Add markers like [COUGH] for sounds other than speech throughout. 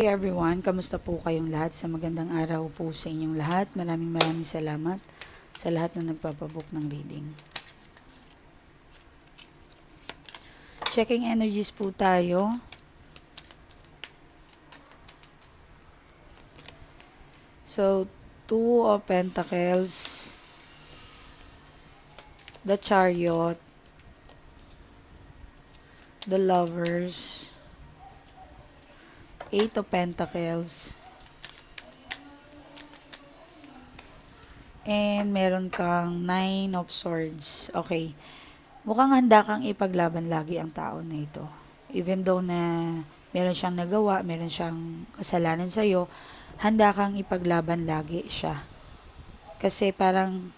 Hey everyone, kamusta po kayong lahat? Sa magandang araw po sa inyong lahat. Maraming maraming salamat sa lahat na nagpapabook ng reading. Checking energies po tayo. So, Two of Pentacles, the Chariot, the Lovers, Eight of Pentacles, and meron kang Nine of Swords. Okay. Mukhang handa kang ipaglaban lagi ang tao na ito. Even though na meron siyang nagawa, meron siyang kasalanan sa'yo, handa kang ipaglaban lagi siya. Kasi parang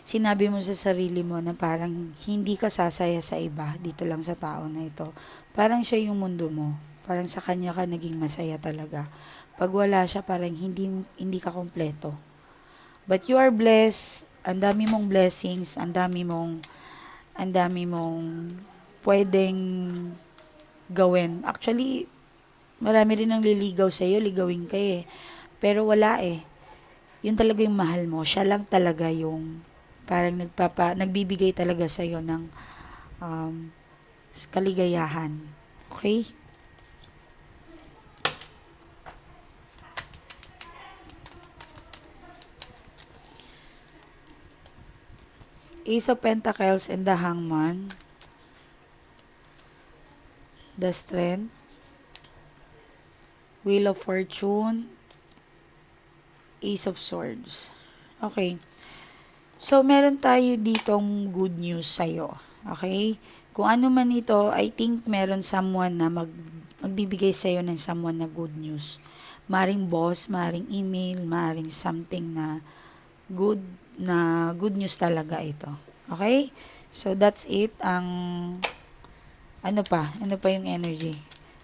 sinabi mo sa sarili mo na parang hindi ka sasaya sa iba dito lang sa tao na ito. Parang siya yung mundo mo. Parang sa kanya ka naging masaya talaga. Pag wala siya, parang hindi, hindi ka kompleto. But you are blessed. Ang dami mong blessings. Ang dami mong ang dami mong pwedeng gawin. Actually, marami rin ang liligaw sa iyo, ligawin ka eh. Pero wala eh. Yun talaga yung mahal mo. Siya lang talaga yung parang nagpapa, nagbibigay talaga sa iyo ng um, kaligayahan. Okay? Ace of Pentacles and the Hangman. The Strength. Wheel of Fortune. Ace of Swords. Okay. So, meron tayo ditong good news sa'yo. Okay? Kung ano man ito, I think meron someone na mag, magbibigay sa'yo ng someone na good news. Maring boss, maring email, maring something na good na good news talaga ito. Okay? So, that's it. Ang, ano pa? Ano pa yung energy?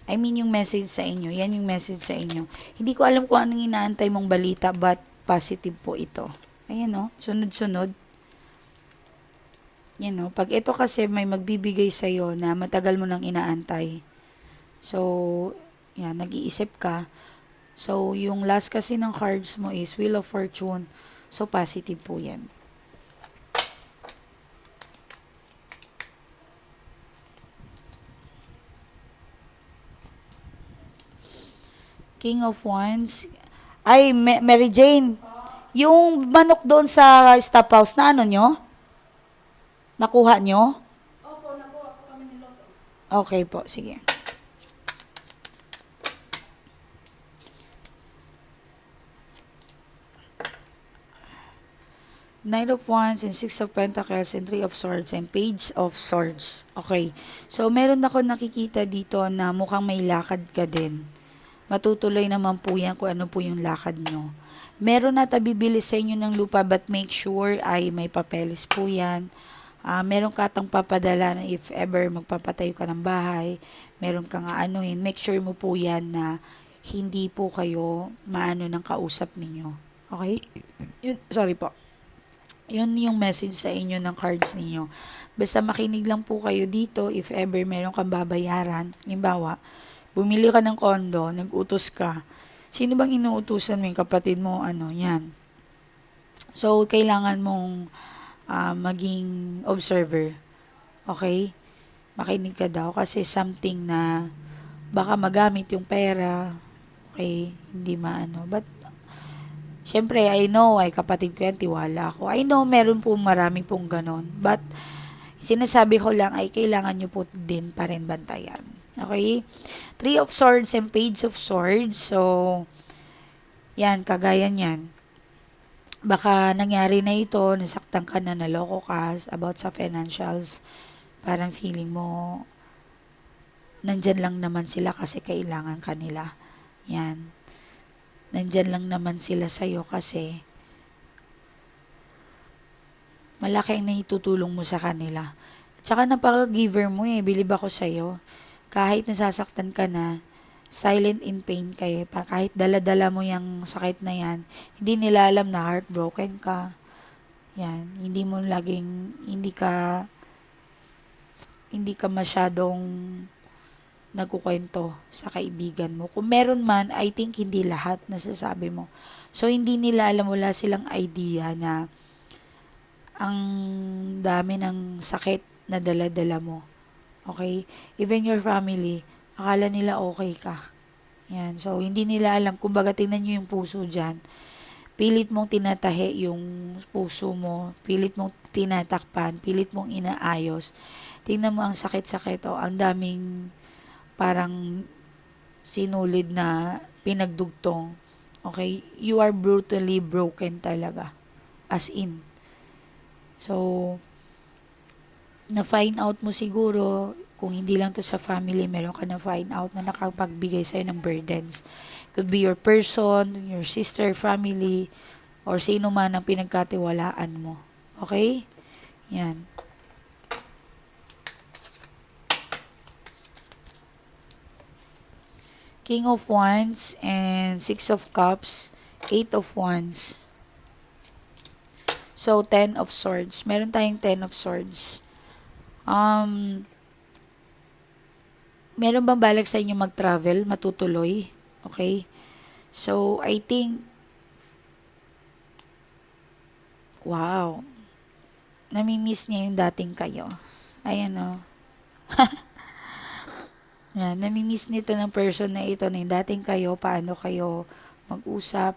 I mean, yung message sa inyo. Yan yung message sa inyo. Hindi ko alam kung anong inaantay mong balita, but positive po ito. Ayan, no? Sunod-sunod. Yan, no? Pag ito kasi may magbibigay sa'yo na matagal mo nang inaantay. So, yan, nag-iisip ka. So, yung last kasi ng cards mo is Wheel of Fortune. So, positive po yan. King of Wands. Ay, Ma- Mary Jane. Yung manok doon sa stop house na ano nyo? Nakuha nyo? Opo, nakuha po kami ni Lotto. Okay po, sige. Knight of Wands and Six of Pentacles and Three of Swords and Page of Swords. Okay. So, meron ako nakikita dito na mukhang may lakad ka din. Matutuloy naman po yan kung ano po yung lakad nyo. Meron na tabibili sa inyo ng lupa but make sure ay may papeles po yan. Ah, meron ka tang papadala na if ever magpapatayo ka ng bahay, meron kang aanuhin, make sure mo po yan na hindi po kayo maano ng kausap ninyo. Okay? Yun, sorry po. Yun yung message sa inyo ng cards ninyo. Basta makinig lang po kayo dito if ever meron kang babayaran. Halimbawa, bumili ka ng kondo, nag-utos ka. Sino bang inuutusan mo yung kapatid mo? Ano, yan. So, kailangan mong ah, maging observer. Okay? Makinig ka daw kasi something na baka magamit yung pera. Okay? Hindi maano. But, syempre, I know, ay kapatid ko yan, tiwala ako. I know, meron po marami pong ganon. But, sinasabi ko lang ay kailangan nyo po din pa rin bantayan. Okay? Three of Swords and Page of Swords. So, yan, kagaya niyan baka nangyari na ito, nasaktan ka na, naloko ka about sa financials, parang feeling mo, nandyan lang naman sila kasi kailangan kanila. Yan. Nandyan lang naman sila sa'yo kasi malaki ang naitutulong mo sa kanila. Tsaka napaka-giver mo eh, bilib ako sa'yo. Kahit nasasaktan ka na, silent in pain kayo. Pa, kahit dala-dala mo yung sakit na yan, hindi nila alam na heartbroken ka. Yan, hindi mo laging, hindi ka, hindi ka masyadong nagkukwento sa kaibigan mo. Kung meron man, I think hindi lahat nasasabi mo. So, hindi nila alam, wala silang idea na ang dami ng sakit na dala-dala mo. Okay? Even your family, akala nila okay ka. Yan. So, hindi nila alam. Kumbaga, tingnan nyo yung puso dyan. Pilit mong tinatahi yung puso mo. Pilit mong tinatakpan. Pilit mong inaayos. Tingnan mo ang sakit-sakit. O, ang daming parang sinulid na pinagdugtong. Okay? You are brutally broken talaga. As in. So, na-find out mo siguro, kung hindi lang to sa family, meron ka na find out na nakapagbigay sa'yo ng burdens. Could be your person, your sister, family, or sino man ang pinagkatiwalaan mo. Okay? Yan. King of Wands and Six of Cups, Eight of Wands. So, Ten of Swords. Meron tayong Ten of Swords. Um, meron bang balak sa inyo mag-travel, matutuloy? Okay? So, I think, wow, namimiss niya yung dating kayo. Ayan o. [LAUGHS] Yan, namimiss nito ng person na ito na yung dating kayo, paano kayo mag-usap,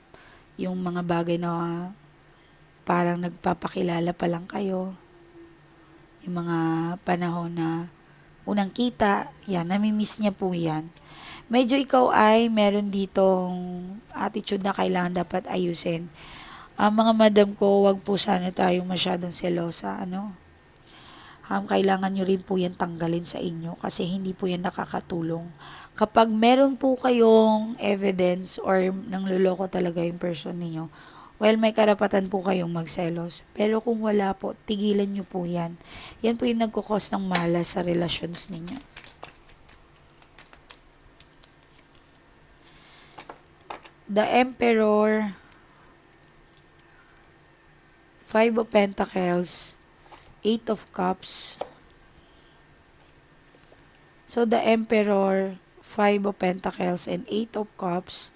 yung mga bagay na parang nagpapakilala pa lang kayo, yung mga panahon na unang kita, yan, namimiss niya po yan. Medyo ikaw ay meron ditong attitude na kailangan dapat ayusin. Ang mga madam ko, wag po sana tayong masyadong selosa, ano? Um, kailangan nyo rin po yan tanggalin sa inyo kasi hindi po yan nakakatulong. Kapag meron po kayong evidence or nangluloko talaga yung person ninyo, well, may karapatan po kayong magselos. Pero kung wala po, tigilan nyo po yan. Yan po yung nagkukos ng malas sa relations ninyo. The Emperor, Five of Pentacles, Eight of Cups. So, the Emperor, Five of Pentacles, and Eight of Cups,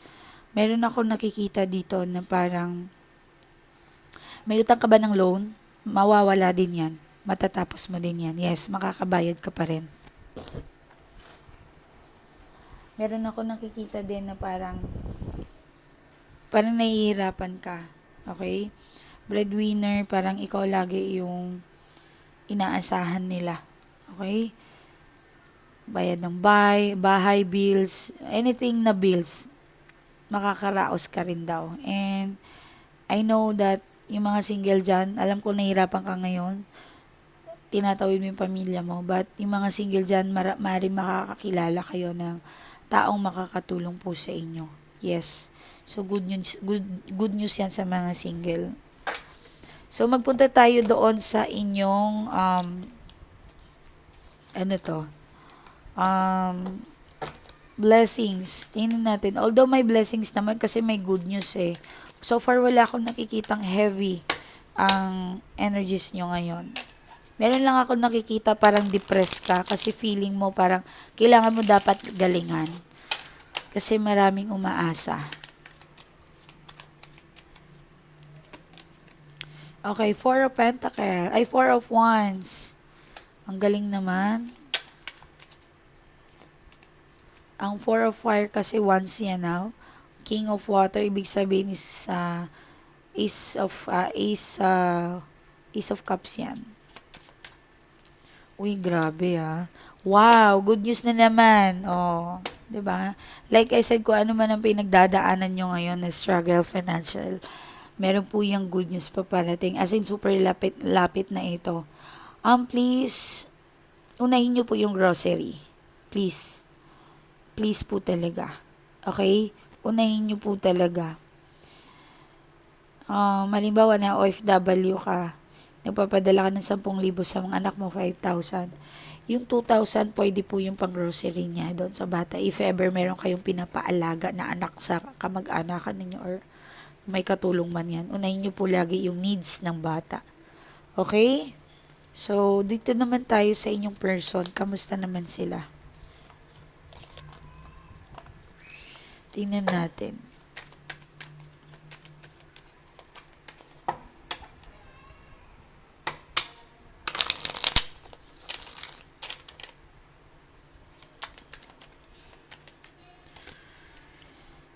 meron ako nakikita dito na parang may utang ka ba ng loan? Mawawala din yan. Matatapos mo din yan. Yes, makakabayad ka pa rin. Meron ako nakikita din na parang parang nahihirapan ka. Okay? Breadwinner, parang ikaw lagi yung inaasahan nila. Okay? Bayad ng bay, bahay bills, anything na bills, makakaraos ka rin daw. And I know that yung mga single dyan, alam ko nahihirapan ka ngayon, tinatawid mo yung pamilya mo, but yung mga single dyan, mara- maaaring makakakilala kayo ng taong makakatulong po sa inyo. Yes. So, good news, good, good news yan sa mga single. So, magpunta tayo doon sa inyong, um, ano to, um, blessings. Tingnan natin. Although may blessings naman kasi may good news eh. So far, wala akong nakikitang heavy ang energies nyo ngayon. Meron lang ako nakikita parang depressed ka kasi feeling mo parang kailangan mo dapat galingan. Kasi maraming umaasa. Okay, Four of Pentacles. Ay, Four of Wands. Ang galing naman. Ang Four of Fire kasi once yan now. King of Water, ibig sabihin is uh, Ace of, uh, Ace, uh, Ace of Cups yan. Uy, grabe ah. Wow, good news na naman. Oh, 'di ba? Like I said, kung ano man ang pinagdadaanan nyo ngayon na struggle financial, meron po yung good news pa parating. As in, super lapit, lapit na ito. Um, please, unahin nyo po yung grocery. Please. Please po talaga. Okay? Unahin nyo po talaga. Um, malimbawa na OFW ka, nagpapadala ka ng 10,000 sa mga anak mo, 5,000. Yung 2,000, pwede po yung pang-grocery niya doon sa bata. If ever meron kayong pinapaalaga na anak sa kamag-anakan ninyo or may katulong man yan. Unahin nyo po lagi yung needs ng bata. Okay? So, dito naman tayo sa inyong person. Kamusta naman sila? Tingnan natin.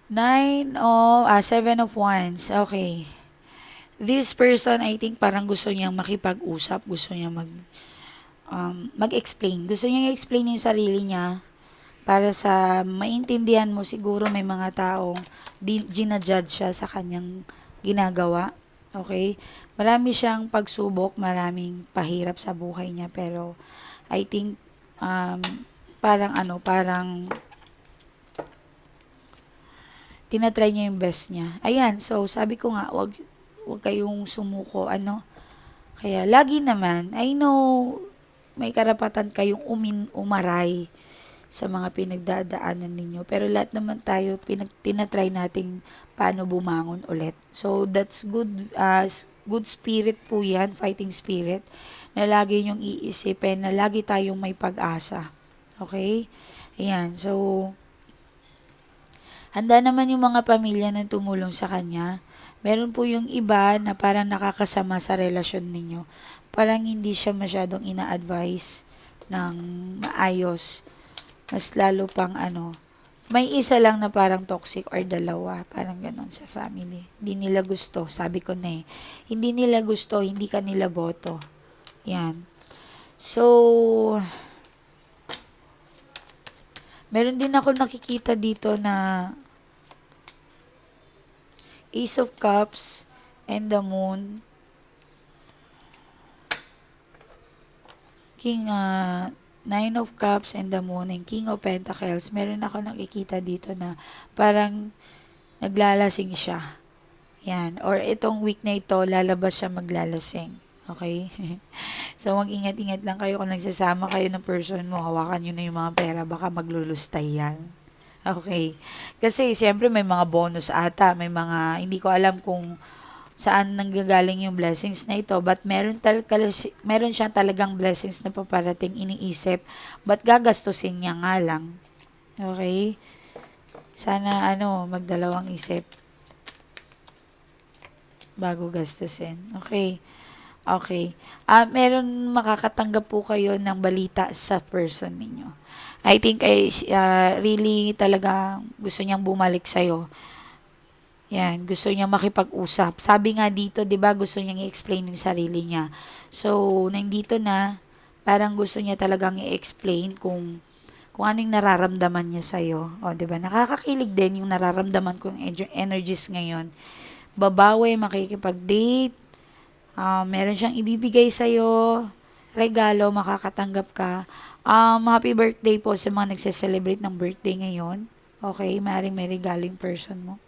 Nine of, ah, seven of wands. Okay. This person, I think, parang gusto niyang makipag-usap. Gusto niya mag, um, mag-explain. Gusto niya i-explain yung sarili niya para sa maintindihan mo siguro may mga taong di, ginajudge siya sa kanyang ginagawa. Okay? Marami siyang pagsubok, maraming pahirap sa buhay niya pero I think um, parang ano, parang tinatry niya yung best niya. Ayan, so sabi ko nga, wag, wag kayong sumuko, ano. Kaya lagi naman, I know may karapatan kayong umin, umaray sa mga pinagdadaanan ninyo. Pero lahat naman tayo, pinag, tinatry nating paano bumangon ulit. So, that's good, uh, good spirit po yan, fighting spirit, na lagi nyong iisipin, na lagi tayong may pag-asa. Okay? Ayan, so, handa naman yung mga pamilya na tumulong sa kanya. Meron po yung iba na parang nakakasama sa relasyon ninyo. Parang hindi siya masyadong ina-advise ng maayos mas lalo pang ano, may isa lang na parang toxic or dalawa, parang ganon sa family. Hindi nila gusto, sabi ko na eh. Hindi nila gusto, hindi ka nila boto. Yan. So, meron din ako nakikita dito na Ace of Cups and the Moon. King, uh, Nine of Cups and the Moon and King of Pentacles, meron ako nakikita dito na parang naglalasing siya. Yan. Or itong week na ito, lalabas siya maglalasing. Okay? [LAUGHS] so, mag-ingat-ingat lang kayo kung nagsasama kayo ng person mo, hawakan nyo na yung mga pera, baka maglulustay yan. [LAUGHS] Okay. Kasi, siyempre, may mga bonus ata, may mga, hindi ko alam kung saan nanggagaling yung blessings na ito. But meron, tal meron siya talagang blessings na paparating iniisip. But gagastusin niya nga lang. Okay? Sana ano, magdalawang isip bago gastusin. Okay. Okay. Ah, meron makakatanggap po kayo ng balita sa person ninyo. I think ay uh, really talaga gusto niyang bumalik sa'yo. Yan, gusto niya makipag-usap. Sabi nga dito, 'di ba, gusto niyang i-explain yung sarili niya. So, nandito na, parang gusto niya talagang i-explain kung kung anong nararamdaman niya sa iyo. O, 'di ba? Nakakakilig din yung nararamdaman kong energies ngayon. Babawi, makikipag-date. Uh, meron siyang ibibigay sa iyo. Regalo, makakatanggap ka. Um, happy birthday po sa mga nagse-celebrate ng birthday ngayon. Okay, maring may regalo yung person mo.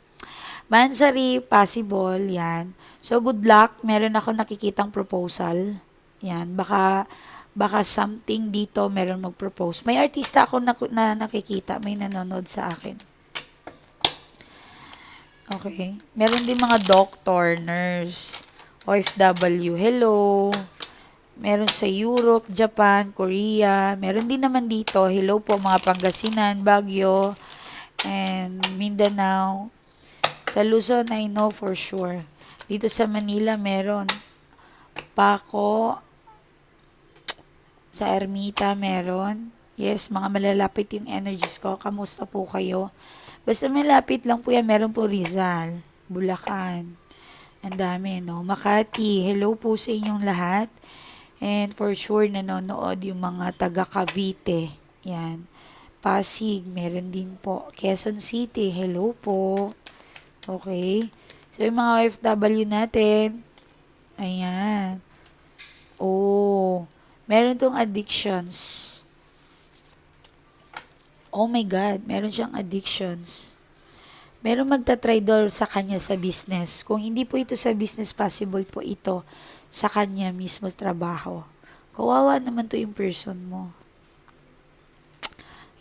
Mansari, possible, yan. So, good luck. Meron ako nakikitang proposal. Yan, baka, baka something dito meron mag-propose. May artista ako na, na nakikita, may nanonood sa akin. Okay. Meron din mga doctor, nurse, OFW. Hello. Meron sa Europe, Japan, Korea. Meron din naman dito. Hello po mga Pangasinan, Baguio, and Mindanao. Sa Luzon, I know for sure. Dito sa Manila, meron. Paco. Sa Ermita, meron. Yes, mga malalapit yung energies ko. Kamusta po kayo? Basta malapit lang po yan. Meron po Rizal, Bulacan. Ang dami, no? Makati, hello po sa inyong lahat. And for sure, nanonood yung mga taga Cavite. Yan. Pasig, meron din po. Quezon City, hello po. Okay. So, yung mga OFW natin, ayan. Oh, meron tong addictions. Oh my God, meron siyang addictions. Meron magta-try sa kanya sa business. Kung hindi po ito sa business, possible po ito sa kanya mismo sa trabaho. Kawawa naman to yung person mo.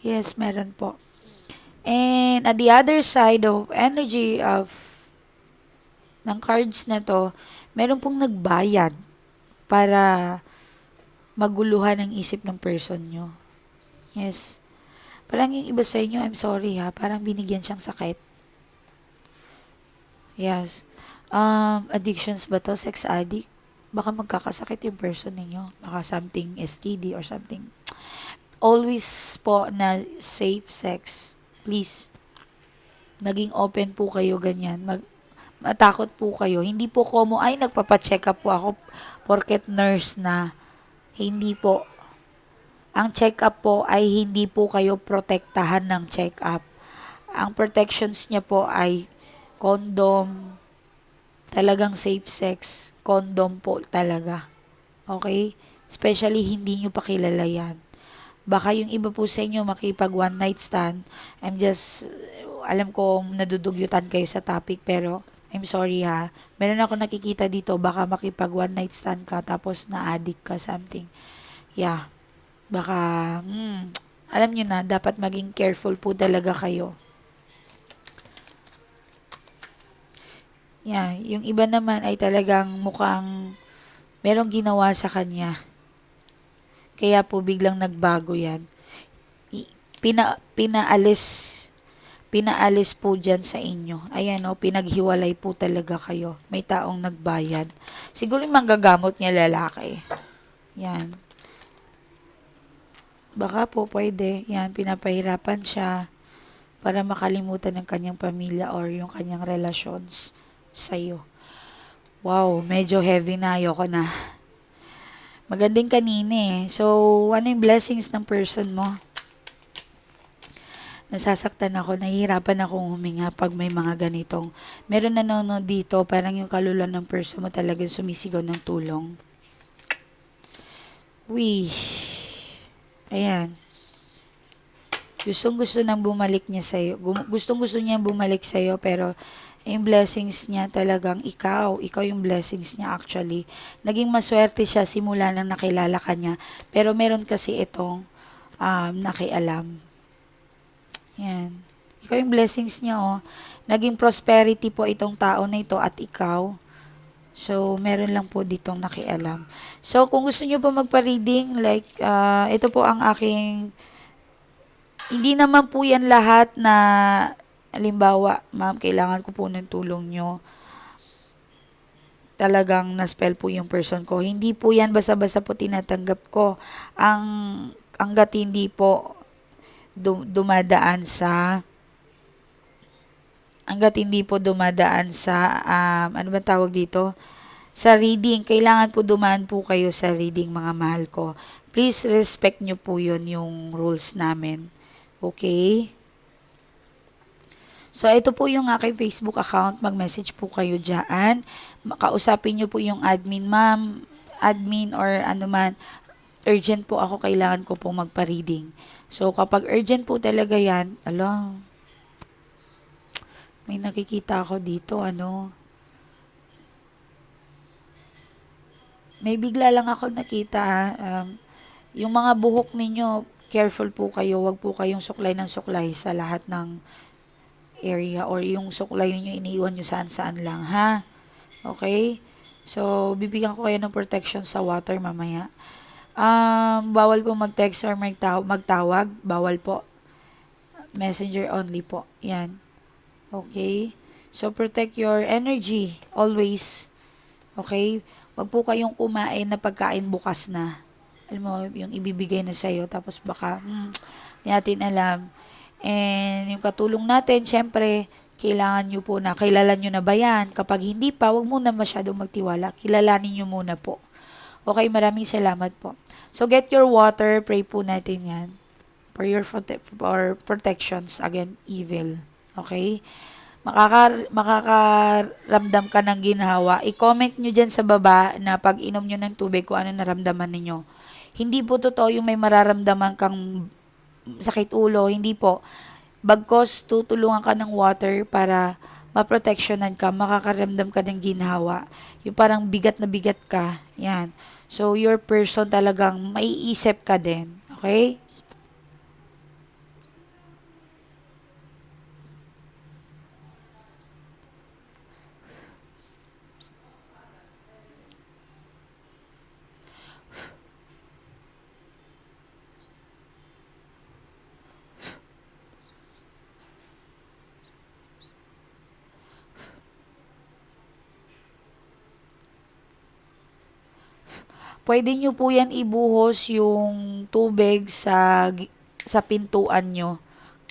Yes, meron po. And at the other side of energy of ng cards na to, meron pong nagbayad para maguluhan ang isip ng person nyo. Yes. Parang yung iba sa inyo, I'm sorry ha, parang binigyan siyang sakit. Yes. Um, addictions ba to? Sex addict? Baka magkakasakit yung person ninyo. Baka something STD or something. Always po na safe sex. Please. Maging open po kayo ganyan. Mag, matakot po kayo. Hindi po komo, ay nagpapacheck up po ako porket nurse na. Hindi po. Ang check-up po ay hindi po kayo protektahan ng check-up. Ang protections niya po ay condom, talagang safe sex, condom po talaga. Okay? Especially hindi nyo pa kilala yan. Baka yung iba po sa inyo makipag one night stand. I'm just, alam ko nadudugyutan kayo sa topic pero I'm sorry ha. Meron ako nakikita dito baka makipag one night stand ka tapos na-addict ka something. Yeah. Baka, hmm, alam nyo na, dapat maging careful po talaga kayo. Yeah, yung iba naman ay talagang mukhang merong ginawa sa kanya. Kaya po biglang nagbago yan. Pina, pinaalis, pinaalis po dyan sa inyo. Ayan o, pinaghiwalay po talaga kayo. May taong nagbayad. Siguro yung manggagamot niya lalaki. Yan. Baka po pwede. Yan, pinapahirapan siya para makalimutan ng kanyang pamilya or yung kanyang relations sa'yo. Wow, medyo heavy na. Ayoko na. Magandang kanina eh. So, ano yung blessings ng person mo? Nasasaktan ako, nahihirapan akong huminga pag may mga ganitong. Meron nanonood dito, parang yung kaluluwa ng person mo talagang sumisigaw ng tulong. Wish. Ayan. Gustong gusto nang bumalik niya sa'yo. Gustong gusto niya bumalik sa'yo, pero yung blessings niya talagang ikaw. Ikaw yung blessings niya actually. Naging maswerte siya simula nang nakilala ka niya. Pero meron kasi itong um, nakialam. Yan. Ikaw yung blessings niya, oh. Naging prosperity po itong tao na ito at ikaw. So, meron lang po ditong nakialam. So, kung gusto nyo po magpa-reading, like, uh, ito po ang aking, hindi naman po yan lahat na, halimbawa, ma'am, kailangan ko po ng tulong nyo. Talagang na-spell po yung person ko. Hindi po yan basta-basta po tinatanggap ko. Ang, hanggat hindi po dum- dumadaan sa hanggat hindi po dumadaan sa, um, ano ba tawag dito? Sa reading. Kailangan po dumaan po kayo sa reading, mga mahal ko. Please respect nyo po yun, yung rules namin. Okay? So, ito po yung aking Facebook account. Mag-message po kayo dyan. Kausapin nyo po yung admin, ma'am, admin or ano man. Urgent po ako, kailangan ko po magpa-reading. So, kapag urgent po talaga yan, alam, may nakikita ako dito, ano. May bigla lang ako nakita, ah, um, yung mga buhok ninyo, careful po kayo, wag po kayong suklay ng suklay sa lahat ng area or yung suklay ninyo iniiwan nyo saan-saan lang, ha? Okay? So, bibigyan ko kayo ng protection sa water mamaya. Um, bawal po mag-text or magtaw- magtawag. Bawal po. Messenger only po. Yan. Okay? So, protect your energy always. Okay? Wag po kayong kumain na pagkain bukas na. Alam mo, yung ibibigay na sa'yo, tapos baka, hmm, hindi natin alam. And yung katulong natin, syempre, kailangan nyo po na, kilala nyo na ba yan? Kapag hindi pa, wag muna masyadong magtiwala. Kilalanin nyo muna po. Okay, maraming salamat po. So, get your water. Pray po natin yan. For your prote- for protections against evil. Okay? Makaka, makakaramdam ka ng ginhawa. I-comment nyo dyan sa baba na pag inom nyo ng tubig kung ano naramdaman ninyo. Hindi po totoo yung may mararamdaman kang sakit ulo. Hindi po. Bagkos, tutulungan ka ng water para maproteksyonan ka, makakaramdam ka ng ginhawa. Yung parang bigat na bigat ka. Yan. So, your person talagang maiisip ka din. Okay? Pwede nyo po yan ibuhos yung tubig sa, sa pintuan nyo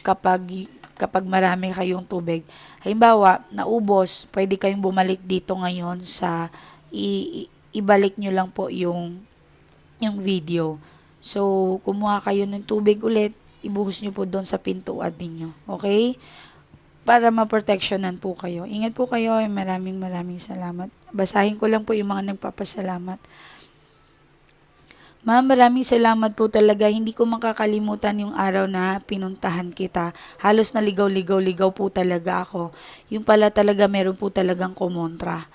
kapag, kapag marami kayong tubig. Halimbawa, naubos, pwede kayong bumalik dito ngayon sa, i, i- ibalik nyo lang po yung, yung video. So, kumuha kayo ng tubig ulit, ibuhos nyo po doon sa pintuan ninyo. Okay? Para maproteksyonan po kayo. Ingat po kayo. Maraming maraming salamat. Basahin ko lang po yung mga nagpapasalamat. Ma'am, maraming salamat po talaga. Hindi ko makakalimutan yung araw na pinuntahan kita. Halos naligaw-ligaw-ligaw po talaga ako. Yung pala talaga meron po talagang kumontra.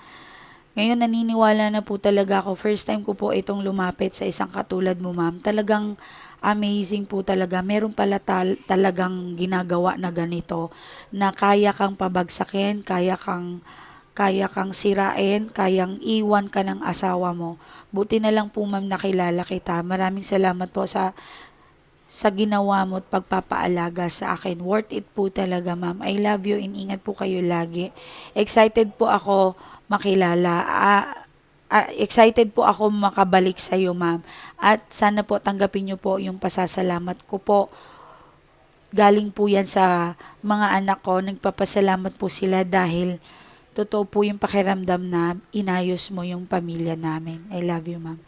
Ngayon naniniwala na po talaga ako. First time ko po itong lumapit sa isang katulad mo, ma'am. Talagang amazing po talaga. Meron pala tal- talagang ginagawa na ganito na kaya kang pabagsakin, kaya kang kaya kang sirain, kayang iwan ka ng asawa mo. Buti na lang po ma'am nakilala kita. Maraming salamat po sa sa ginawa mo at pagpapaalaga sa akin. Worth it po talaga, ma'am. I love you and ingat po kayo lagi. Excited po ako makilala. Ah, ah, excited po ako makabalik sa iyo, ma'am. At sana po tanggapin niyo po yung pasasalamat ko po. Galing po yan sa mga anak ko. Nagpapasalamat po sila dahil totoo po yung pakiramdam na inayos mo yung pamilya namin. I love you, ma'am.